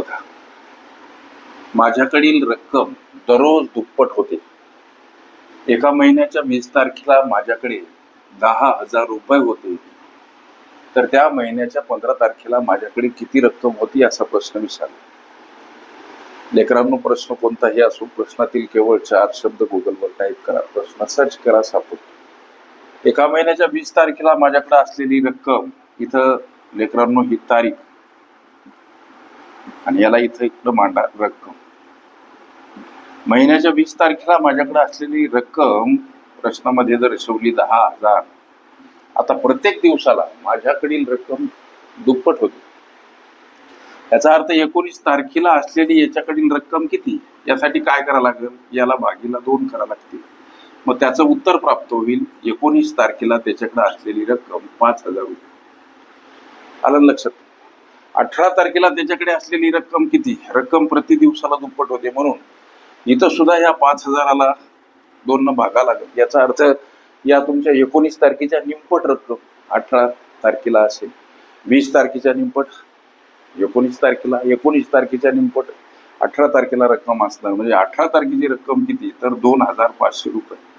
बघा. माझ्याकडील रक्कम दररोज दुप्पट होते. एका महिन्याच्या वीस तारखेला माझ्याकडे दहा हजार रुपये होते. तर त्या महिन्याच्या पंधरा तारखेला माझ्याकडे किती रक्कम होती असा प्रश्न विचारला. लेकरांनो प्रश्न कोणताही असो प्रश्नातील केवळ चार शब्द गुगलवर टाईप करा. प्रश्न सर्च करा सापडतो. एका महिन्याच्या वीस तारखेला माझ्याकडे असलेली रक्कम इथं लेकरांनो ही तारीख आणि याला इथं इकडं मांडा रक्कम. महिन्याच्या वीस तारखेला माझ्याकडे असलेली रक्कम प्रश्नामध्ये दर्शवली दहा हजार आता प्रत्येक दिवसाला माझ्याकडील रक्कम दुप्पट होती. याचा अर्थ एकोणीस तारखेला असलेली याच्याकडील रक्कम किती? यासाठी काय करावं लागेल? याला भागीला दोन करावं लागतील. मग त्याचं उत्तर प्राप्त होईल. एकोणीस तारखेला त्याच्याकडे असलेली रक्कम पाच हजार रुपये आलं लक्षात? अठरा तारखेला त्याच्याकडे असलेली रक्कम किती? रक्कम प्रति दिवसाला दुप्पट होते म्हणून. इथं सुद्धा ह्या पाच हजाराला दोन भागा लागेल. याचा अर्थ या तुमच्या एकोणीस तारखेच्या निमपट रक्कम अठरा तारखेला असेल. वीस तारखेच्या निमपट एकोणीस तारखेला एकोणीस तारखेच्या निमपट अठरा तारखेला रक्कम असणार. म्हणजे अठरा तारखेची रक्कम किती? तर दोन हजार पाचशे रुपये.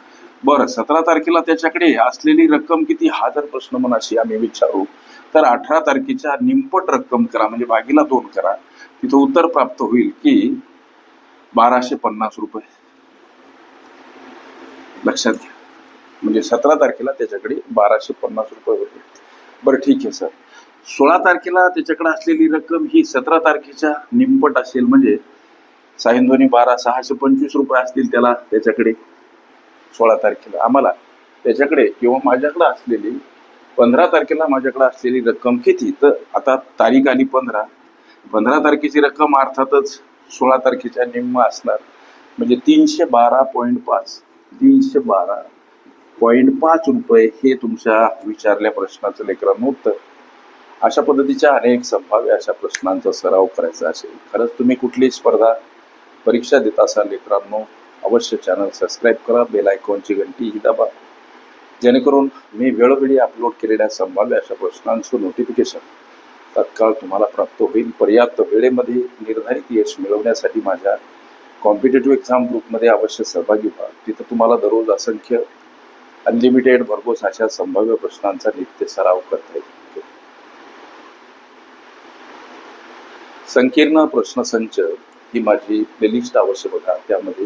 बरं सतरा तारखेला त्याच्याकडे असलेली रक्कम किती? हा जर प्रश्न मनाशी आम्ही विचारू तर अठरा तारखेच्या निमपट रक्कम करा म्हणजे भागीला दोन करा. तिथं उत्तर प्राप्त होईल की बाराशे पन्नास रुपये. लक्षात घ्या. म्हणजे सतरा तारखेला त्याच्याकडे बाराशे पन्नास रुपये होते. बरं ठीक आहे सर. सोळा तारखेला त्याच्याकडे असलेली रक्कम ही सतरा तारखेच्या निमपट असेल म्हणजे साहिंदोनी बारा सहाशे पंचवीस रुपये असतील त्याला त्याच्याकडे. सोळा तारखेला. आम्हाला त्याच्याकडे किंवा माझ्याकडे असलेली पंधरा तारखेला माझ्याकडे असलेली रक्कम किती? तर आता तारीख आली पंधरा. पंधरा तारखेची रक्कम अर्थातच सोळा तारखेच्या निम्म असणार. म्हणजे तीनशे बारा पॉईंट पाच. तीनशे बारा पॉईंट पाच रुपये हे तुमच्या विचारल्या प्रश्नाचं लेकरांनो उत्तर. अशा पद्धतीच्या अनेक संभाव्य अशा प्रश्नांचा सराव करायचा असेल. खरंच तुम्ही कुठलीही स्पर्धा परीक्षा देत असाल लेकरांनो अवश्य चॅनल सबस्क्राईब करा बेल आयकॉनची घंटी ही दाबा. जेणेकरून मी वेळोवेळी अपलोड केलेल्या संभाव्य अशा प्रश्नांचं नोटिफिकेशन तत्काळ तुम्हाला प्राप्त होईल. पर्याप्त वेळेमध्ये निर्धारित यश मिळवण्यासाठी माझ्या कॉम्पिटेटिव्ह एक्झाम ग्रुपमध्ये अवश्य सहभागी व्हा. तिथं तुम्हाला दररोज असंख्य अनलिमिटेड भरघोस अशा संभाव्य प्रश्नांचा नित्य सराव करता येईल. संकीर्ण प्रश्नसंच ही माझी प्लेलिस्ट अवश्य बघा. त्यामध्ये